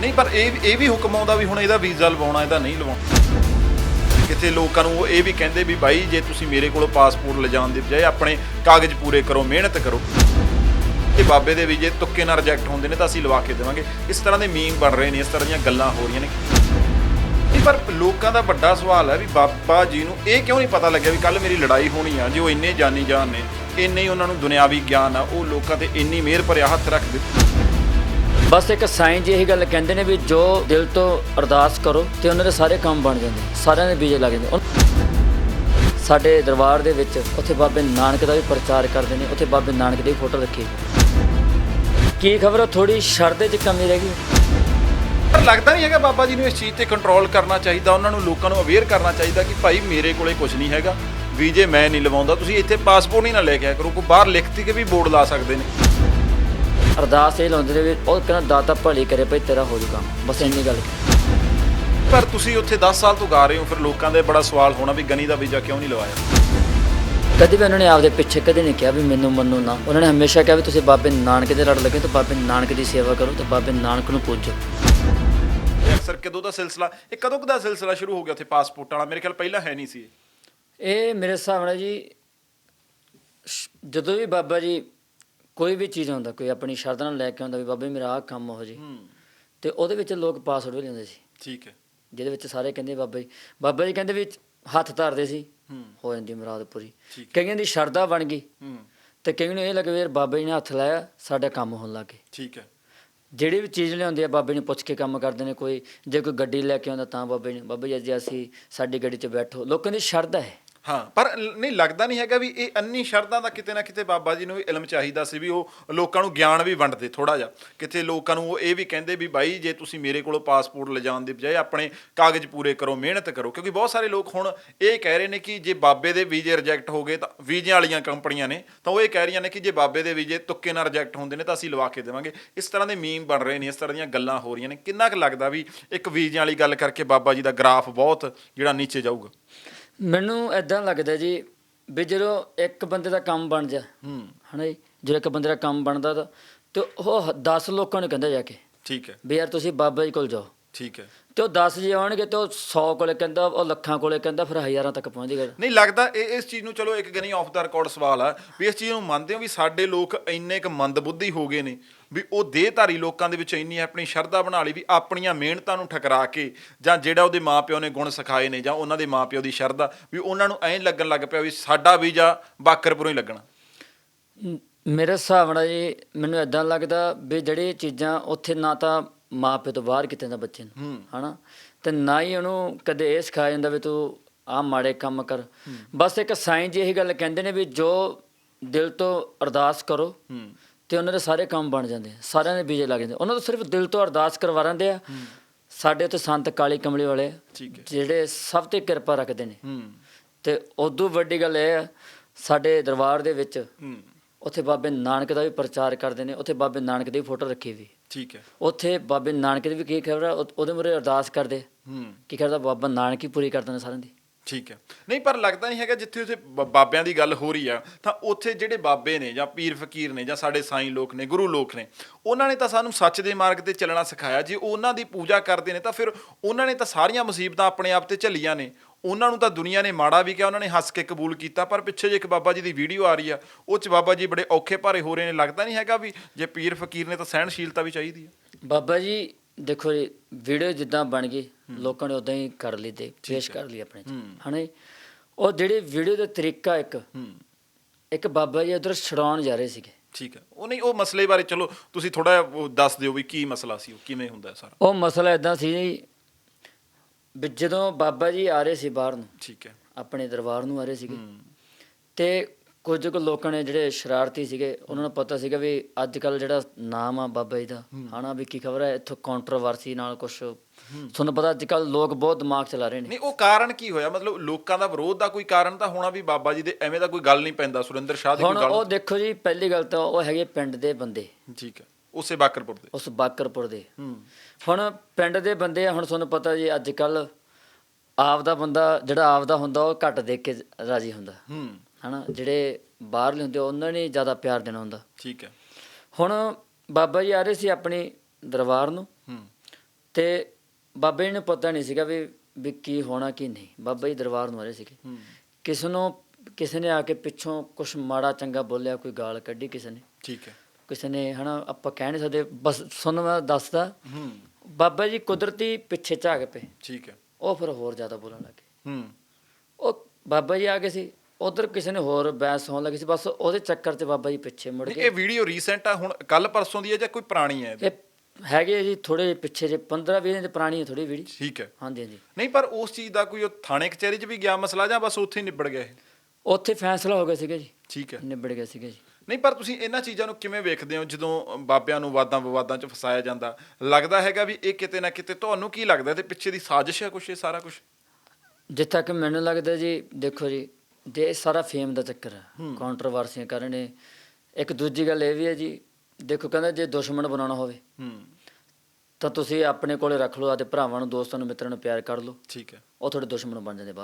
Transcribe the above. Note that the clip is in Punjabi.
ਨਹੀਂ, ਪਰ ਇਹ ਇਹ ਵੀ ਹੁਕਮ ਆਉਂਦਾ ਵੀ ਹੁਣ ਇਹਦਾ ਵੀਜ਼ਾ ਲਵਾਉਣਾ ਇਹਦਾ ਨਹੀਂ ਲਵਾਉਣਾ। ਕਿਤੇ ਲੋਕਾਂ ਨੂੰ ਉਹ ਇਹ ਵੀ ਕਹਿੰਦੇ ਵੀ ਬਾਈ, ਜੇ ਤੁਸੀਂ ਮੇਰੇ ਕੋਲੋਂ ਪਾਸਪੋਰਟ ਲਿਜਾਣ ਦੀ ਬਜਾਏ ਆਪਣੇ ਕਾਗਜ਼ ਪੂਰੇ ਕਰੋ, ਮਿਹਨਤ ਕਰੋ, ਤੇ ਬਾਬੇ ਦੇ ਵੀਜ਼ੇ ਤੁੱਕੇ ਨਾਲ ਰਿਜੈਕਟ ਹੁੰਦੇ ਨੇ ਤਾਂ ਅਸੀਂ ਲਵਾ ਕੇ ਦੇਵਾਂਗੇ। ਇਸ ਤਰ੍ਹਾਂ ਦੇ ਮੀਮ ਬਣ ਰਹੇ ਨੇ, ਇਸ ਤਰ੍ਹਾਂ ਦੀਆਂ ਗੱਲਾਂ ਹੋ ਰਹੀਆਂ ਨੇ। ਨਹੀਂ, ਪਰ ਲੋਕਾਂ ਦਾ ਵੱਡਾ ਸਵਾਲ ਹੈ ਵੀ ਬਾਬਾ ਜੀ ਨੂੰ ਇਹ ਕਿਉਂ ਨਹੀਂ ਪਤਾ ਲੱਗਿਆ ਵੀ ਕੱਲ ਮੇਰੀ ਲੜਾਈ ਹੋਣੀ ਆ, ਜੇ ਉਹ ਇੰਨੇ ਜਾਨੀ ਜਾਨ ਨੇ, ਇੰਨੇ ਹੀ ਉਹਨਾਂ ਨੂੰ ਦੁਨਿਆਵੀ ਗਿਆਨ ਆ, ਉਹ ਲੋਕਾਂ ਤੇ ਇੰਨੀ ਮਿਹਰ ਭਰਿਆ ਹੱਥ ਰੱਖ ਦਿੱਤੇ। ਬਸ ਇੱਕ ਸਾਇੰਸ ਜੀ ਇਹੀ ਗੱਲ ਕਹਿੰਦੇ ਨੇ ਵੀ ਜੋ ਦਿਲ ਤੋਂ ਅਰਦਾਸ ਕਰੋ ਤੇ ਉਹਨਾਂ ਦੇ ਸਾਰੇ ਕੰਮ ਬਣ ਜਾਂਦੇ, ਸਾਰਿਆਂ ਦੇ ਬੀਜੇ ਲੱਗ ਜਾਂਦੇ। ਸਾਡੇ ਦਰਬਾਰ ਦੇ ਵਿੱਚ ਉੱਥੇ ਬਾਬੇ ਨਾਨਕ ਦਾ ਵੀ ਪ੍ਰਚਾਰ ਕਰਦੇ ਨੇ, ਉੱਥੇ ਬਾਬੇ ਨਾਨਕ ਦੀ ਫੋਟੋ ਰੱਖੀ। ਕੀ ਖਬਰ ਥੋੜੀ ਸ਼ਰਦੇ 'ਚ ਕਮੀ ਰਹਿ ਗਈ। ਪਰ ਲੱਗਦਾ ਨਹੀਂ ਹੈਗਾ ਬਾਬਾ ਜੀ ਨੂੰ ਇਸ ਚੀਜ਼ ਤੇ ਕੰਟਰੋਲ ਕਰਨਾ ਚਾਹੀਦਾ, ਉਹਨਾਂ ਨੂੰ ਲੋਕਾਂ ਨੂੰ ਅਵੇਅਰ ਕਰਨਾ ਚਾਹੀਦਾ ਕਿ ਭਾਈ ਮੇਰੇ ਕੋਲੇ ਕੁਝ ਨਹੀਂ ਹੈਗਾ, ਵੀਜ਼ੇ ਮੈਂ ਨਹੀਂ ਲਵਾਉਂਦਾ, ਤੁਸੀਂ ਇੱਥੇ ਪਾਸਪੋਰਟ ਹੀ ਨਾ ਲੈ ਕੇ ਆਇਆ ਕਰੋ, ਕੋਈ ਬਾਹਰ ਲਿਖਤੀ ਕੇ ਵੀ ਬੋਰਡ ਲਾ ਸਕਦੇ ਨੇ। ਅਰਦਾਸ ਇਹ ਲਾਉਂਦੇ ਨੇ ਵੀ ਉਹ ਕਹਿੰਦਾ ਦਾਤਾ ਭਲੀ ਕਰੇ ਭਈ ਤੇਰਾ ਹੋ ਜੂ ਕੰਮ ਬਸ ਇੰਨੀ ਗੱਲ। ਪਰ ਤੁਸੀਂ ਉੱਥੇ 10 ਸਾਲ ਤੋਂ ਗਾ ਰਹੇ ਹੋ ਫਿਰ ਲੋਕਾਂ ਦੇ ਬੜਾ ਸਵਾਲ ਹੋਣਾ ਵੀ ਗਨੀ ਦਾ ਵੀਜ਼ਾ ਕਿਉਂ ਨਹੀਂ ਲਵਾਇਆ? ਕਦੇ ਵੀ ਉਹਨਾਂ ਨੇ ਆਪਦੇ ਪਿੱਛੇ ਕਦੇ ਨਹੀਂ ਕਿਹਾ ਵੀ ਮੈਨੂੰ ਮੰਨੋ ਨਾ। ਉਹਨਾਂ ਨੇ ਹਮੇਸ਼ਾ ਕਿਹਾ ਵੀ ਤੁਸੀਂ ਬਾਬੇ ਨਾਨਕ ਦੇ ਲੜ ਲੱਗੇ ਤਾਂ ਬਾਬੇ ਨਾਨਕ ਦੀ ਸੇਵਾ ਕਰੋ ਤੇ ਬਾਬੇ ਨਾਨਕ ਨੂੰ ਪੂਜੋ। ਇਹ ਅਕਸਰ ਕਦੋਂ ਦਾ ਸਿਲਸਿਲਾ ਇਹ ਕਦੋਂ ਕੁ ਦਾ ਸਿਲਸਿਲਾ ਸ਼ੁਰੂ ਹੋ ਗਿਆ ਉੱਥੇ ਪਾਸਪੋਰਟ ਵਾਲਾ? ਮੇਰੇ ਖਿਆਲ ਪਹਿਲਾਂ ਹੈ ਨਹੀਂ ਸੀ ਇਹ। ਇਹ ਮੇਰੇ ਹਿਸਾਬ ਨਾਲ ਜੀ ਸ਼- ਜਦੋਂ ਵੀ ਬਾਬਾ ਜੀ ਕੋਈ ਵੀ ਚੀਜ਼ ਆਉਂਦਾ ਕੋਈ ਆਪਣੀ ਸ਼ਰਧਾ ਨਾਲ ਲੈ ਕੇ ਆਉਂਦਾ ਵੀ ਬਾਬਾ ਜੀ ਮੇਰਾ ਆਹ ਕੰਮ ਹੋ ਜੇ। ਹੂੰ। ਤੇ ਉਹਦੇ ਵਿੱਚ ਲੋਕ ਪਾਸਵਰਡ ਵੀ ਲੈਂਦੇ ਸੀ। ਠੀਕ ਹੈ। ਜਿਹਦੇ ਵਿੱਚ ਸਾਰੇ ਕਹਿੰਦੇ ਬਾਬਾ ਜੀ ਬਾਬਾ ਜੀ ਕਹਿੰਦੇ ਵੀ ਹੱਥ ਧਰਦੇ ਸੀ। ਹੂੰ। ਹੋ ਜਾਂਦੀ ਮੁਰਾਦ ਪੂਰੀ। ਠੀਕ ਕਈਆਂ ਦੀ ਸ਼ਰਧਾ ਬਣ ਗਈ। ਹੂੰ। ਤੇ ਕਈਆਂ ਨੂੰ ਇਹ ਲੱਗੇ ਵੀ ਯਾਰ ਬਾਬਾ ਜੀ ਨੇ ਹੱਥ ਲਾਇਆ ਸਾਡਾ ਕੰਮ ਹੋਣ ਲੱਗ ਗਿਆ ਠੀਕ ਹੈ। ਜਿਹੜੀ ਵੀ ਚੀਜ਼ ਲਿਆਉਂਦੇ ਆ ਬਾਬੇ ਨੂੰ ਪੁੱਛ ਕੇ ਕੰਮ ਕਰਦੇ ਨੇ ਕੋਈ ਜੇ ਕੋਈ ਗੱਡੀ ਲੈ ਕੇ ਆਉਂਦਾ ਤਾਂ ਬਾਬੇ ਨੇ ਬਾਬਾ ਜੀ ਅੱਜ ਅਸੀਂ ਸਾਡੀ ਗੱਡੀ 'ਚ ਬੈਠੋ। ਲੋਕਾਂ ਦੀ ਸ਼ਰਧਾ ਹੈ। ਹਾਂ, ਪਰ ਲ- ਨਹੀਂ, ਲੱਗਦਾ ਨਹੀਂ ਹੈਗਾ ਵੀ ਇਹ ਅੰਨੀ ਸ਼ਰਧਾ ਦਾ ਕਿਤੇ ਨਾ ਕਿਤੇ ਬਾਬਾ ਜੀ ਨੂੰ ਵੀ ਇਲਮ ਚਾਹੀਦਾ ਸੀ ਵੀ ਉਹ ਲੋਕਾਂ ਨੂੰ ਗਿਆਨ ਵੀ ਵੰਡਦੇ ਥੋੜਾ ਜਿਹਾ। ਕਿਤੇ ਲੋਕਾਂ ਨੂੰ ਉਹ ਇਹ ਵੀ ਕਹਿੰਦੇ ਵੀ ਬਾਈ, ਜੇ ਤੁਸੀਂ ਮੇਰੇ ਕੋਲੋਂ ਪਾਸਪੋਰਟ ਲਿਜਾਣ ਦੀ ਬਜਾਏ ਆਪਣੇ ਕਾਗਜ਼ ਪੂਰੇ ਕਰੋ, ਮਿਹਨਤ ਕਰੋ, ਕਿਉਂਕਿ ਬਹੁਤ ਸਾਰੇ ਲੋਕ ਹੁਣ ਇਹ ਕਹਿ ਰਹੇ ਨੇ ਕਿ ਜੇ ਬਾਬੇ ਦੇ ਵੀਜ਼ੇ ਰਿਜੈਕਟ ਹੋ ਗਏ ਤਾਂ ਵੀਜ਼ਿਆਂ ਵਾਲੀਆਂ ਕੰਪਨੀਆਂ ਨੇ, ਤਾਂ ਉਹ ਇਹ ਕਹਿ ਰਹੀਆਂ ਨੇ ਕਿ ਜੇ ਬਾਬੇ ਦੇ ਵੀਜ਼ੇ ਤੁੱਕੇ ਨਾਲ ਰਿਜੈਕਟ ਹੁੰਦੇ ਨੇ ਤਾਂ ਅਸੀਂ ਲਵਾ ਕੇ ਦੇਵਾਂਗੇ। ਇਸ ਤਰ੍ਹਾਂ ਦੇ ਮੀਮ ਬਣ ਰਹੇ ਨੇ, ਇਸ ਤਰ੍ਹਾਂ ਦੀਆਂ ਗੱਲਾਂ ਹੋ ਰਹੀਆਂ ਨੇ। ਕਿੰਨਾ ਕੁ ਲੱਗਦਾ ਵੀ ਇੱਕ ਵੀਜ਼ਿਆਂ ਵਾਲੀ ਗੱਲ ਕਰਕੇ ਬਾਬਾ ਜੀ ਦਾ ਗ੍ਰਾਫ ਬਹੁਤ ਜਿਹੜਾ ਨੀਚੇ ਜਾਊਗਾ? ਮੈਨੂੰ ਐਦਾਂ ਲੱਗਦਾ ਜੀ ਵੀ ਜਦੋਂ ਇੱਕ ਬੰਦੇ ਦਾ ਕੰਮ ਬਣ ਜਾ ਹੂੰ। ਹਨਾ ਜੀ? ਜਦੋਂ ਇੱਕ ਬੰਦੇ ਦਾ ਕੰਮ ਬਣਦਾ ਤਾਂ ਤੇ ਉਹ 10 ਲੋਕਾਂ ਨੂੰ ਕਹਿੰਦਾ ਜਾ ਕੇ ਠੀਕ ਹੈ। ਵੀ ਯਾਰ ਤੁਸੀਂ ਬਾਬਾ ਜੀ ਕੋਲ ਜਾਓ। ਠੀਕ ਹੈ। ਤੇ ਉਹ 10 ਜੇ ਆਉਣਗੇ ਤੇ ਉਹ 100 ਕੋਲੇ ਕਹਿੰਦਾ ਉਹ ਲੱਖਾਂ ਕੋਲੇ ਕਹਿੰਦਾ ਫਿਰ ਹਜ਼ਾਰਾਂ ਤੱਕ ਪਹੁੰਚ ਜਾਏਗਾ ਨਹੀਂ ਲੱਗਦਾ ਇਹ ਇਸ ਚੀਜ਼ ਨੂੰ ਚਲੋ ਇੱਕ ਗਨੀ ਆਫ ਦਾ ਰਿਕਾਰਡ ਸਵਾਲ ਆ ਵੀ ਇਸ ਚੀਜ਼ ਨੂੰ ਮੰਨਦੇ ਹੋ ਵੀ ਸਾਡੇ ਲੋਕ ਇੰਨੇ ਕੁ ਮੰਦਬੁੱਧੀ ਹੋ ਗਏ ਨੇ ਵੀ ਉਹ ਦੇਹਧਾਰੀ ਲੋਕਾਂ ਦੇ ਵਿੱਚ ਇੰਨੀ ਆਪਣੀ ਸ਼ਰਧਾ ਬਣਾ ਲਈ ਵੀ ਆਪਣੀਆਂ ਮਿਹਨਤਾਂ ਨੂੰ ਠਕਰਾ ਕੇ ਜਾਂ ਜਿਹੜਾ ਉਹਦੇ ਮਾਪਿਓ ਨੇ ਗੁਣ ਸਿਖਾਏ ਨੇ ਜਾਂ ਉਹਨਾਂ ਦੇ ਮਾਪਿਓ ਦੀ ਸ਼ਰਧਾ ਵੀ ਉਹਨਾਂ ਨੂੰ ਐਂ ਲੱਗਣ ਲੱਗ ਪਿਆ ਵੀ ਸਾਡਾ ਵੀਜ਼ਾ ਬਾਕਰਪੁਰੋਂ ਹੀ ਲੱਗਣਾ। ਮੇਰੇ ਹਿਸਾਬ ਨਾਲ ਜੀ ਮੈਨੂੰ ਐਦਾਂ ਲੱਗਦਾ ਵੀ ਜਿਹੜੀ ਚੀਜ਼ਾਂ ਉੱਥੇ ਨਾ ਤਾਂ ਮਾਪੇ ਤੋਂ ਬਾਹਰ ਕਿਤੇ ਦਾ ਬੱਚੇ ਨੂੰ ਹਨਾ? ਤੇ ਨਾ ਹੀ ਉਹਨੂੰ ਕਦੇ ਇਹ ਸਿਖਾਇਆ ਜਾਂਦਾ ਵੀ ਤੂੰ ਆਹ ਮਾੜੇ ਕੰਮ ਕਰ। ਬਸ ਇੱਕ ਸਾਈਂ ਜੀ ਇਹੀ ਗੱਲ ਕਹਿੰਦੇ ਨੇ ਵੀ ਜੋ ਦਿਲ ਤੋਂ ਅਰਦਾਸ ਕਰੋ ਤੇ ਉਹਨਾਂ ਦੇ ਸਾਰੇ ਕੰਮ ਬਣ ਜਾਂਦੇ ਆ ਸਾਰਿਆਂ ਦੇ ਬੀਜੇ ਲੱਗ ਜਾਂਦੇ ਉਹਨਾਂ ਤੋਂ ਸਿਰਫ ਦਿਲ ਤੋਂ ਅਰਦਾਸ ਕਰਵਾ ਰਹਿੰਦੇ ਆ। ਸਾਡੇ ਉੱਤੇ ਸੰਤ ਕਾਲੀ ਕਮਲੀ ਵਾਲੇ ਜਿਹੜੇ ਸਭ ਤੇ ਕਿਰਪਾ ਰੱਖਦੇ ਨੇ। ਤੇ ਉਦੋਂ ਵੱਡੀ ਗੱਲ ਇਹ ਆ ਸਾਡੇ ਦਰਬਾਰ ਦੇ ਵਿੱਚ ਉੱਥੇ ਬਾਬੇ ਨਾਨਕ ਦਾ ਵੀ ਪ੍ਰਚਾਰ ਕਰਦੇ ਨੇ ਉੱਥੇ ਬਾਬੇ ਨਾਨਕ ਦੀ ਫੋਟੋ ਰੱਖੀ ਵੀ ਠੀਕ ਹੈ। ਉੱਥੇ ਬਾਬੇ ਨਾਨਕ ਦੀ ਵੀ ਕੀ ਖਬਰ ਉਹਦੇ ਮੁਰੇ ਅਰਦਾਸ ਕਰਦੇ। ਹੂੰ। ਕੀ ਕਰਦਾ ਬਾਬਾ ਨਾਨਕ ਹੀ ਪੂਰੀ ਕਰਦੇ ਨੇ ਸਾਰਿਆਂ ਦੀ। ਠੀਕ ਹੈ। ਨਹੀਂ ਪਰ ਲੱਗਦਾ ਨਹੀਂ ਹੈਗਾ ਜਿੱਥੇ ਉੱਥੇ ਬਾਬਿਆਂ ਦੀ ਗੱਲ ਹੋ ਰਹੀ ਆ ਤਾਂ ਉੱਥੇ ਜਿਹੜੇ ਬਾਬੇ ਨੇ ਜਾਂ ਪੀਰ ਫਕੀਰ ਨੇ ਜਾਂ ਸਾਡੇ ਸਾਈਂ ਲੋਕ ਨੇ ਗੁਰੂ ਲੋਕ ਨੇ ਉਹਨਾਂ ਨੇ ਤਾਂ ਸਾਨੂੰ ਸੱਚ ਦੇ ਮਾਰਗ ਤੇ ਚੱਲਣਾ ਸਿਖਾਇਆ। ਜੇ ਉਹਨਾਂ ਦੀ ਪੂਜਾ ਕਰਦੇ ਨੇ ਤਾਂ ਫਿਰ ਉਹਨਾਂ ਨੇ ਤਾਂ ਸਾਰੀਆਂ ਮੁਸੀਬਤਾਂ ਆਪਣੇ ਆਪ ਤੇ ਝੱਲੀਆਂ ਨੇ। ਉਹਨਾਂ ਨੂੰ ਤਾਂ ਦੁਨੀਆ ਨੇ ਮਾੜਾ ਵੀ ਕਿਹਾ ਉਹਨਾਂ ਨੇ ਹੱਸ ਕੇ ਕਬੂਲ ਕੀਤਾ ਪਰ ਪਿੱਛੇ ਜੇ ਇੱਕ ਬਾਬਾ ਜੀ ਦੀ ਵੀਡੀਓ ਆ ਰਹੀ ਆ ਉਹ ਚ ਬਾਬਾ ਜੀ ਬੜੇ ਔਖੇ ਭਾਰੇ ਹੋ ਰਹੇ ਨੇ ਲੱਗਦਾ ਨਹੀਂ ਹੈਗਾ ਵੀ ਜੇ ਪੀਰ ਫਕੀਰ ਨੇ ਤਾਂ ਸਹਿਣਸ਼ੀਲਤਾ ਵੀ ਚਾਹੀਦੀ ਹੈ ਬਾਬਾ ਜੀ ਦੇਖੋ ਜੀ ਵੀਡੀਓ ਜਿੱਦਾਂ ਬਣ ਗਈ ਲੋਕਾਂ ਨੇ ਉਦਾਂ ਹੀ ਕਰ ਲਈ ਤੇ ਪੇਸ਼ ਕਰ ਲਈ ਆਪਣੇ ਚ ਹੂੰ। ਹਨਾ ਜੀ? ਉਹ ਜਿਹੜੇ ਵੀਡੀਓ ਦਾ ਤਰੀਕਾ ਇੱਕ ਇੱਕ ਬਾਬਾ ਜੀ ਉਧਰ ਛਡਾਉਣ ਜਾ ਰਹੇ ਸੀਗੇ। ਠੀਕ ਹੈ। ਉਹ ਨਹੀਂ ਉਹ ਮਸਲੇ ਬਾਰੇ ਚਲੋ ਤੁਸੀਂ ਥੋੜਾ ਦੱਸ ਦਿਓ ਵੀ ਕੀ ਮਸਲਾ ਸੀ ਉਹ ਕਿਵੇਂ ਹੁੰਦਾ ਸਾਰਾ? ਉਹ ਮਸਲਾ ਇਦਾਂ ਸੀ ਜੀ ਵੀ ਜਦੋਂ ਬਾਬਾ ਜੀ ਆ ਰਹੇ ਸੀ ਬਾਹਰ ਨੂੰ ਠੀਕ ਹੈ। ਆਪਣੇ ਦਰਬਾਰ ਨੂੰ ਆ ਰਹੇ ਸੀਗੇ। ਤੇ ਕੁਝ ਕੁ ਲੋਕਾਂ ਨੇ ਜਿਹੜੇ ਸ਼ਰਾਰਤੀ ਸੀਗੇ ਉਹਨਾਂ ਨੂੰ ਪਤਾ ਸੀਗਾ ਵੀ ਅੱਜ ਕੱਲ ਜਿਹੜਾ ਨਾਮ ਆ ਬਾਬਾ ਜੀ ਦਾ ਹਨਾ ਵੀ ਕੀ ਖਬਰ ਹੈ ਇੱਥੋਂ ਕੰਟਰੋਵਰਸੀ ਨਾਲ ਕੁਝ ਤੁਹਾਨੂੰ ਪਤਾ ਅੱਜ ਕੱਲ ਲੋਕ ਬਹੁਤ ਦਿਮਾਗ ਚਲਾ ਰਹੇ ਨੇ। ਨਹੀਂ ਉਹ ਕਾਰਨ ਕੀ ਹੋਇਆ? ਮਤਲਬ ਲੋਕਾਂ ਦਾ ਵਿਰੋਧ ਦਾ ਕੋਈ ਕਾਰਨ ਤਾਂ ਹੋਣਾ ਵੀ ਬਾਬਾ ਜੀ ਦੇ ਐਵੇਂ ਦਾ ਕੋਈ ਗੱਲ ਨਹੀਂ ਪੈਂਦਾ। ਸੁਰਿੰਦਰ ਸ਼ਾਹ ਦੀ ਹੁਣ ਕੋਈ ਉਹ ਗੱਲ ਦੇਖੋ ਜੀ ਪਹਿਲੀ ਗੱਲ ਤਾਂ ਉਹ ਹੈਗੇ ਪਿੰਡ ਦੇ ਬੰਦੇ। ਠੀਕ ਹੈ। ਉਸੇ ਬਾਕਰਪੁਰ ਦੇ। ਉਸ ਬਾਕਰਪੁਰ ਦੇ। ਹੂੰ। ਹੁਣ ਪਿੰਡ ਦੇ ਬੰਦੇ ਆ ਹੁਣ ਤੁਹਾਨੂੰ ਪਤਾ ਜੀ ਅੱਜ ਕੱਲ ਆਪ ਦਾ ਬੰਦਾ ਜਿਹੜਾ ਆਪ ਦਾ ਹੁੰਦਾ ਉਹ ਘੱਟ ਦੇਖ ਕੇ ਰਾਜੀ ਹੁੰਦਾ। ਹੂੰ। ਹਨਾ ਜਿਹੜੇ ਬਾਹਰਲੇ ਹੁੰਦੇ ਉਹਨਾਂ ਨੇ ਜ਼ਿਆਦਾ ਪਿਆਰ ਦੇਣਾ ਹੁੰਦਾ। ਠੀਕ ਹੈ। ਹੁਣ ਬਾਬਾ ਜੀ ਆ ਰਹੇ ਸੀ ਆਪਣੀ ਦਰਬਾਰ ਨੂੰ। ਹੂੰ। ਤੇ ਬਾਬੇ ਜੀ ਨੂੰ ਪਤਾ ਨਹੀਂ ਸੀਗਾ ਵੀ ਵੀ ਕੀ ਹੋਣਾ ਕੀ ਨਹੀਂ। ਬਾਬਾ ਜੀ ਦਰਬਾਰ ਨੂੰ ਆ ਰਹੇ ਸੀਗੇ। ਹੂੰ। ਕਿਸ ਨੂੰ ਕਿਸੇ ਨੇ ਆ ਕੇ ਪਿੱਛੋਂ ਕੁਝ ਮਾੜਾ ਚੰਗਾ ਬੋਲਿਆ ਕੋਈ ਗਾਲ ਕੱਢੀ ਕਿਸੇ ਨੇ। ਠੀਕ ਹੈ। ਕਿਸੇ ਨੇ ਹਨਾ ਆਪਾਂ ਕਹਿ ਨਹੀਂ ਸਕਦੇ ਬਸ ਤੁਹਾਨੂੰ ਮੈਂ ਦੱਸਦਾ। ਹੂੰ। ਬਾਬਾ ਜੀ ਕੁਦਰਤੀ ਪਿੱਛੇ ਝਾਕ ਪਏ ਠੀਕ ਹੈ। ਉਹ ਫਿਰ ਹੋਰ ਜ਼ਿਆਦਾ ਬੋਲਣ ਲੱਗੇ। ਹੂੰ। ਉਹ ਬਾਬਾ ਜੀ ਆ ਗਏ ਸੀ ਉਧਰ ਕਿਸੇ ਨੇ ਹੋਰ ਬੈਸ ਹੋਣ ਲੱਗੀ ਸੀ ਬਸ ਉਹਦੇ ਚੱਕਰ 'ਚ ਬਾਬਾ ਜੀ ਪਿੱਛੇ ਮੁੜ ਗਏ ਇਹ ਵੀਡੀਓ ਰੀਸੈਂਟ ਆ ਹੁਣ ਕੱਲ ਪਰਸੋਂ ਦੀ ਹੈ ਜਾਂ ਕੋਈ ਪੁਰਾਣੀ ਹੈ ਇਹ ਹੈਗੇ ਜੀ ਥੋੜੇ ਪਿੱਛੇ ਜੇ 15 20 ਦਿਨ ਦੀ ਪੁਰਾਣੀ ਹੈ ਥੋੜੀ ਵੀਡੀ ਠੀਕ ਹੈ। ਹਾਂਜੀ ਹਾਂਜੀ। ਨਹੀਂ ਪਰ ਉਸ ਚੀਜ਼ ਦਾ ਕੋਈ ਉਹ ਥਾਣੇ ਕਚਹਿਰੀ 'ਚ ਵੀ ਗਿਆ ਮਸਲਾ ਜਾਂ ਬਸ ਉੱਥੇ ਹੀ ਨਿਬੜ ਗਿਆ ਇਹ ਉੱਥੇ ਫੈਸਲਾ ਹੋ ਗਿਆ ਸੀਗਾ ਜੀ। ਠੀਕ ਹੈ। ਨਿਬੜ ਗਿਆ ਸੀਗਾ ਜੀ। ਨਹੀਂ ਪਰ ਤੁਸੀਂ ਇਹਨਾਂ ਚੀਜ਼ਾਂ ਨੂੰ ਕਿਵੇਂ ਵੇਖਦੇ ਹੋ ਜਦੋਂ ਬਾਬਿਆਂ ਨੂੰ ਵਾਦਾਂ ਵਿਵਾਦਾਂ 'ਚ ਫਸਾਇਆ ਜਾਂਦਾ? ਲੱਗਦਾ ਹੈਗਾ ਵੀ ਇਹ ਕਿਤੇ ਨਾ ਕਿਤੇ ਤੁਹਾਨੂੰ ਕੀ ਲੱਗਦਾ ਤੇ ਪਿੱਛੇ ਦੀ ਸਾਜ਼ਿਸ਼ ਹੈ ਕੁਛ ਇਹ ਸਾਰਾ ਕੁਝ ਜਿੱਥੇ ਤੱਕ ਮੈਨੂੰ ਲੱਗਦਾ ਜੀ ਦੇਖੋ ਜੀ ਜੇ ਇਹ ਸਾਰਾ ਫੇਮ ਦਾ ਚੱਕਰ ਹੈ ਕੰਟਰੋਵਰਸੀਆਂ ਕਰਨ ਇੱਕ ਦੂਜੀ ਗੱਲ ਇਹ ਵੀ ਹੈ ਜੀ ਦੇਖੋ ਕਹਿੰਦਾ ਜੇ ਦੁਸ਼ਮਣ ਬਣਾਉਣਾ ਹੋਵੇ ਹੂੰ। ਤਾਂ ਤੁਸੀਂ ਆਪਣੇ ਕੋਲੇ ਰੱਖ ਲਓ ਆਦੇ ਭਰਾਵਾਂ ਨੂੰ ਦੋਸਤਾਂ ਨੂੰ ਮਿੱਤਰਾਂ ਨੂੰ ਪਿਆਰ ਕਰ ਲਓ। ਠੀਕ ਹੈ। ਉਹ ਤੁਹਾਡੇ ਦੁਸ਼ਮਣ ਬਣ ਜਾਂਦੇ